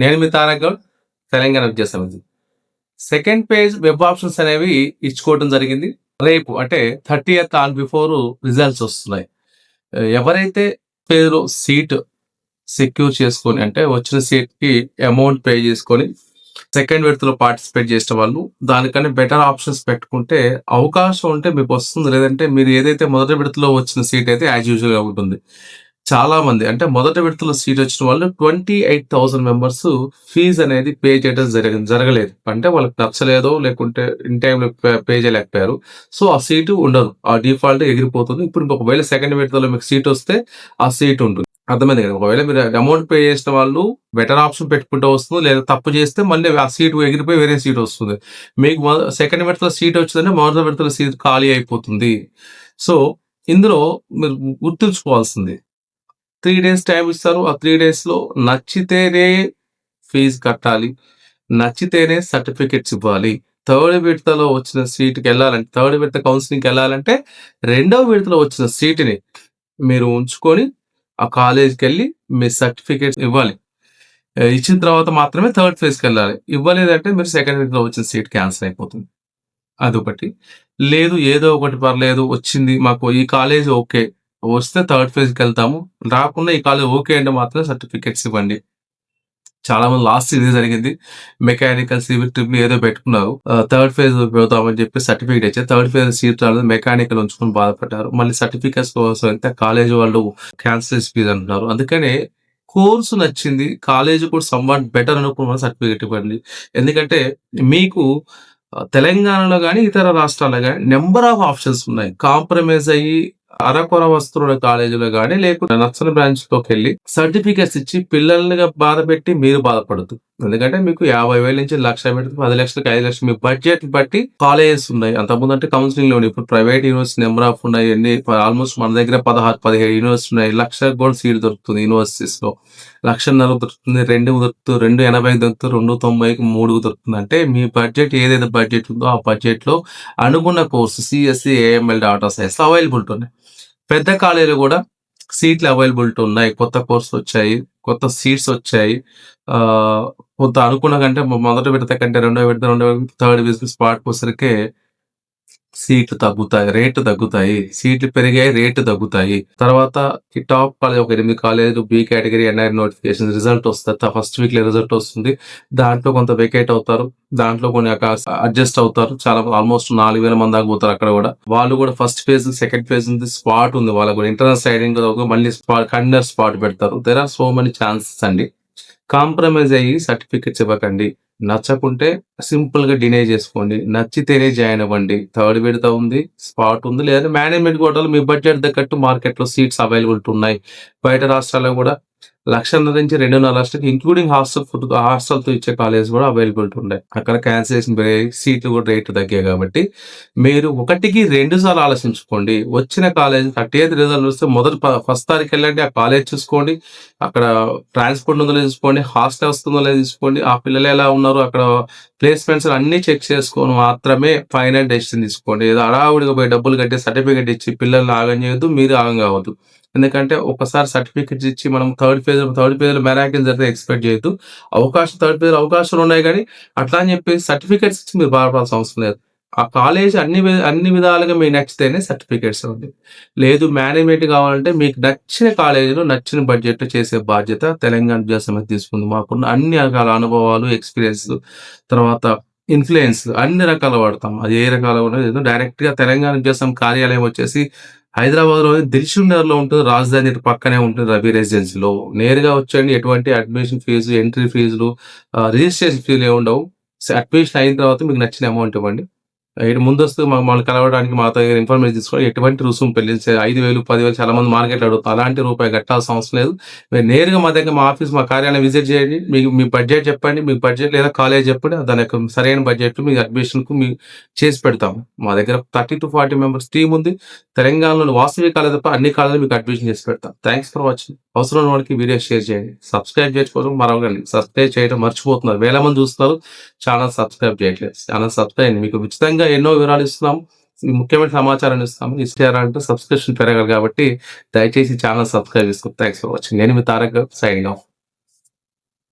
నేను మీ తారక్ గౌడ్ తెలంగాణ విద్యా సమితి. సెకండ్ పేజ్ వెబ్ ఆప్షన్స్ అనేవి ఇచ్చుకోవడం జరిగింది. రేపు అంటే థర్టీ ఎత్ ఆన్ బిఫోర్ రిజల్ట్స్ వస్తున్నాయి. ఎవరైతే పేరు సీట్ సెక్యూర్ చేసుకొని అంటే వచ్చిన సీట్కి అమౌంట్ పే చేసుకొని సెకండ్ విడతలో పార్టిసిపేట్ చేసిన వాళ్ళు దానికన్నా బెటర్ ఆప్షన్స్ పెట్టుకుంటే అవకాశం ఉంటే మీకు వస్తుంది. లేదంటే మీరు ఏదైతే మొదటి విడతలో వచ్చిన సీట్ అయితే యాజ్ యూజువల్గా ఉంటుంది. చాలా మంది అంటే మొదటి విడతలో సీట్ వచ్చిన వాళ్ళు twenty eight thousand members fee అనేది పే చేయడం జరగ జరగలేదు. అంటే వాళ్ళకి నచ్చలేదో లేకుంటే ఇన్ టైంలో పే చేయలేకపోయారు. సో ఆ సీటు ఉండదు. ఆ డిఫాల్ట్ ఎగిరిపోతుంది. ఇప్పుడు ఒకవేళ సెకండ్ విడతలో మీకు సీట్ వస్తే ఆ సీట్ ఉంటుంది. అర్థమైంది కదా? ఒకవేళ మీరు అమౌంట్ పే చేసిన వాళ్ళు బెటర్ ఆప్షన్ పెట్టుకుంటూ వస్తుంది లేదా తప్పు చేస్తే మళ్ళీ ఆ సీట్ ఎగిరిపోయి వేరే సీట్ వస్తుంది. మీకు సెకండ్ విడతలో సీట్ వచ్చిందంటే మొదటి విడతలో సీట్ ఖాళీ అయిపోతుంది. సో ఇందులో మీరు గుర్తుంచుకోవాల్సింది త్రీ డేస్ టైం ఇస్తారు. ఆ త్రీ డేస్లో నచ్చితేనే ఫీజు కట్టాలి. నచ్చితేనే సర్టిఫికెట్స్ ఇవ్వాలి. థర్డ్ విడతలో వచ్చిన సీట్కి వెళ్ళాలంటే థర్డ్ విడత కౌన్సిలింగ్కి వెళ్ళాలంటే రెండవ విడతలో వచ్చిన సీటుని మీరు ఉంచుకొని ఆ కాలేజ్కి వెళ్ళి మీ సర్టిఫికేట్స్ ఇవ్వాలి. ఇచ్చిన తర్వాత మాత్రమే థర్డ్ ఫేజ్కి వెళ్ళాలి. ఇవ్వలేదంటే మీరు సెకండ్ విడతలో వచ్చిన సీట్ క్యాన్సిల్ అయిపోతుంది. అదొకటి. లేదు ఏదో ఒకటి పర్లేదు వచ్చింది మాకు ఈ కాలేజ్ ఓకే. వస్తే థర్డ్ ఫేజ్కి వెళ్తాము. రాకుండా ఈ కాలేజ్ ఓకే అంటే మాత్రం సర్టిఫికెట్స్ ఇవ్వండి. చాలా మంది లాస్ట్ ఇదే జరిగింది. మెకానికల్ సివిల్ ట్రిప్ ఏదో పెట్టుకున్నారు. థర్డ్ ఫేజ్ పోతామని చెప్పి సర్టిఫికేట్ ఇచ్చారు. థర్డ్ ఫేజ్ సీట్ రాలేదు. మెకానికల్ ఉంచుకొని బాధపడ్డారు. మళ్ళీ సర్టిఫికేట్స్ కోసం అయితే కాలేజ్ వాళ్ళు క్యాన్సిల్ ఫీజ్ అంటున్నారు అందుకనే కోర్సు నచ్చింది. కాలేజ్ కూడా సమ్వాట్ బెటర్ అనుకున్న సర్టిఫికేట్ ఇవ్వండి. ఎందుకంటే మీకు తెలంగాణలో కానీ ఇతర రాష్ట్రాల్లో కానీ నెంబర్ ఆఫ్ ఆప్షన్స్ ఉన్నాయి. కాంప్రమైజ్ అయ్యి అరకొర వస్తువుల కాలేజీలో కానీ లేకుంటే నచ్చని బ్రాంచ్లోకి వెళ్ళి సర్టిఫికేట్స్ ఇచ్చి పిల్లల్ని బాధ పెట్టి మీరు బాధపడదు ఎందుకంటే మీకు యాభై వేల నుంచి లక్ష పెట్టి పది లక్షలకి ఐదు లక్షలు మీ బడ్జెట్ బట్టి కాలేజెస్ ఉన్నాయి. అంతకుముందు అంటే కౌన్సిలింగ్లో ఉన్నాయి. ఇప్పుడు ప్రైవేట్ యూనివర్సిటీ నెంబర్ ఆఫ్ ఉన్నాయి ఎన్ని ఆల్మోస్ట్ మన దగ్గర పదహారు పదిహేడు యూనివర్సిటీ ఉన్నాయి. లక్ష కూడా సీట్ దొరుకుతుంది యూనివర్సిటీస్లో లక్షన్నర దొరుకుతుంది రెండు దొరుకుతుంది రెండు ఎనభై దొరుకుతుంది రెండు తొంభైకి మూడు దొరుకుతుంది. అంటే మీ బడ్జెట్ ఏదైతే బడ్జెట్ ఉందో ఆ బడ్జెట్లో అనుకున్న course CSE AIML data science available ఉన్నాయి పెద్ద కాలేజీలు కూడా సీట్లు అవైలబిలిటీ ఉన్నాయి కొత్త కోర్సులు వచ్చాయి కొత్త సీట్స్ వచ్చాయి. ఆ కొంత అనుకున్న కంటే మొదటి విడత కంటే రెండో విడత రెండో థర్డ్ బిజినెస్ స్పాట్కి వచ్చరికే సీట్లు తగ్గుతాయి రేటు తగ్గుతాయి సీట్లు పెరిగాయి రేటు తగ్గుతాయి. తర్వాత ఈ టాప్ కాలేజ్ ఒక ఎనిమిది college B category NIR notification result వస్తుంది. ఫస్ట్ వీక్లో రిజల్ట్ వస్తుంది. దాంట్లో కొంత వెకేట్ అవుతారు. దాంట్లో కొన్ని అడ్జస్ట్ అవుతారు. చాలా ఆల్మోస్ట్ నాలుగు వేల మంది దాకా పోతారు అక్కడ కూడా. వాళ్ళు కూడా ఫస్ట్ ఫేజ్ సెకండ్ ఫేజ్ ఉంది స్పాట్ ఉంది వాళ్ళకు కూడా. ఇంటర్నల్ సైడింగ్ మళ్ళీ స్పాట్ కండర్ స్పాట్ పెడతారు. There are so many chances అండి. కాంప్రమైజ్ అయ్యి సర్టిఫికెట్స్ ఇవ్వకండి. నచ్చకుంటే సింపుల్గా డినై చేసుకోండి. నచ్చితేనే జాయిన్ అవ్వండి. థర్డ్ విడత ఉంది స్పాట్ ఉంది. లేదా మేనేజ్మెంట్ కోటాలు మీ బడ్జెట్ తగ్గట్టు మార్కెట్లో సీట్స్ అవైలబిలిటీ ఉన్నాయి. బయట రాష్ట్రాల్లో కూడా లక్షన్నర నుంచి రెండున్నర లక్షలకి ఇంక్లూడింగ్ హాస్టల్ ఫుడ్ హాస్టల్తో ఇచ్చే కాలేజ్ కూడా అవైలబిలిటీ ఉన్నాయి అక్కడ క్యాన్సిలేషన్ సీట్లు కూడా రేటు తగ్గాయి కాబట్టి మీరు ఒకటికి రెండు సార్లు ఆలోచించుకోండి. వచ్చిన కాలేజ్ థర్టీ ఎయిత్ రిజల్ట్ వస్తే మొదటి ఫస్ట్ తారీఖు వెళ్ళండి ఆ కాలేజ్ చూసుకోండి అక్కడ ట్రాన్స్పోర్ట్ ఉందో చూసుకోండి హాస్టల్ వస్తుందో లేదో చూసుకోండి ఆ పిల్లలు ఎలా ఉన్నారు అక్కడ ప్లేస్మెంట్స్ అన్ని చెక్ చేసుకొని మాత్రమే ఫైనల్ డెసిషన్ తీసుకోండి. ఏదో అడావుడిగా పోయి డబ్బులు కట్టి సర్టిఫికేట్ ఇచ్చి పిల్లల్ని ఆగం చేయొద్దు మీరు ఆగం కావద్దు. ఎందుకంటే ఒకసారి సర్టిఫికెట్స్ ఇచ్చి మనం థర్డ్ ఫేజ్ థర్డ్ ఫేజ్లో మెరాకిల్ జరిగితే ఎక్స్పెక్ట్ చేయొద్దు. అవకాశం థర్డ్ ఫేజ్ అవకాశాలు ఉన్నాయి కానీ అట్లా అని చెప్పి సర్టిఫికెట్స్ ఇచ్చి మీరు బాధపడాల్సిన అవసరం లేదు. ఆ కాలేజ్ అన్ని అన్ని విధాలుగా మీకు నచ్చితేనే సర్టిఫికేట్స్ ఉంది. లేదు మేనేజ్మెంట్ కావాలంటే మీకు నచ్చిన కాలేజీలో నచ్చిన బడ్జెట్ చేసే బాధ్యత తెలంగాణ విద్యాసంస్థ తీసుకుంది. మాకున్న అన్ని రకాల అనుభవాలు ఎక్స్పీరియన్స్ తర్వాత ఇన్ఫ్లుయెన్స్ అన్ని రకాలు వాడతాం. అది ఏ రకాల ఉండదు డైరెక్ట్గా తెలంగాణ విద్యా కార్యాలయం వచ్చేసి హైదరాబాద్లో లో ఉంటుంది. రాజధాని పక్కనే ఉంటుంది రవి రెసిడెన్సీలో. నేరుగా వచ్చండి ఎటువంటి అడ్మిషన్ ఫీజు ఎంట్రీ ఫీజులు రిజిస్ట్రేషన్ ఫీజులు ఏమి ఉండవు. అడ్మిషన్ అయిన తర్వాత మీకు నచ్చిన అమౌంట్ ఇవ్వండి. ఇటు ముందస్తు మమ్మల్ని కలవడానికి మాతో ఇన్ఫర్మేషన్ తీసుకొని ఎటువంటి రుసుము పెళ్ళించే ఐదు వేలు పదివేలు చాలా మంది మార్కెట్ అడుగుతారు అలాంటి రూపాయి కట్టాల్సిన అవసరం లేదు. మీరు నేరుగా మా దగ్గర మా ఆఫీస్ మా కార్యాలయం విజిట్ చేయండి. మీకు మీ బడ్జెట్ చెప్పండి. మీ బడ్జెట్ లేదా కాలేజ్ చెప్పండి. దాని యొక్క సరైన బడ్జెట్ మీ అడ్మిషన్కు మీ చేసి పెడతాం మా దగ్గర thirty to forty members team ఉంది. తెలంగాణలో వాస్తవిక కాలేజ్ తప్ప అన్ని కాలేజీలు మీకు అడ్మిషన్ చేసి పెడతాం. థ్యాంక్స్ ఫర్ వాచింగ్ అవసరం ఉన్న వాళ్ళకి వీడియో షేర్ చేయండి. సబ్స్క్రైబ్ చేసుకోవడం మరొకటి సబ్స్క్రైబ్ చేయడం మర్చిపోతున్నారు. వేల మంది చూస్తారు ఛానల్ సబ్స్క్రైబ్ చేయట్లేదు. ఛానల్ సబ్స్క్రైబ్ మీకు ఉచితంగా ఎన్నో వివరాలు ఇస్తున్నాం. ముఖ్యమైన సమాచారాన్ని ఇస్తాము ఇస్తారంటే సబ్స్క్రిప్షన్ పెరగాలి కాబట్టి దయచేసి ఛానల్ సబ్స్క్రైబ్ చేసుకోండి థ్యాంక్స్ ఫర్ వాచింగ్ నేను మీ తారక్ సైన్ ఆఫ్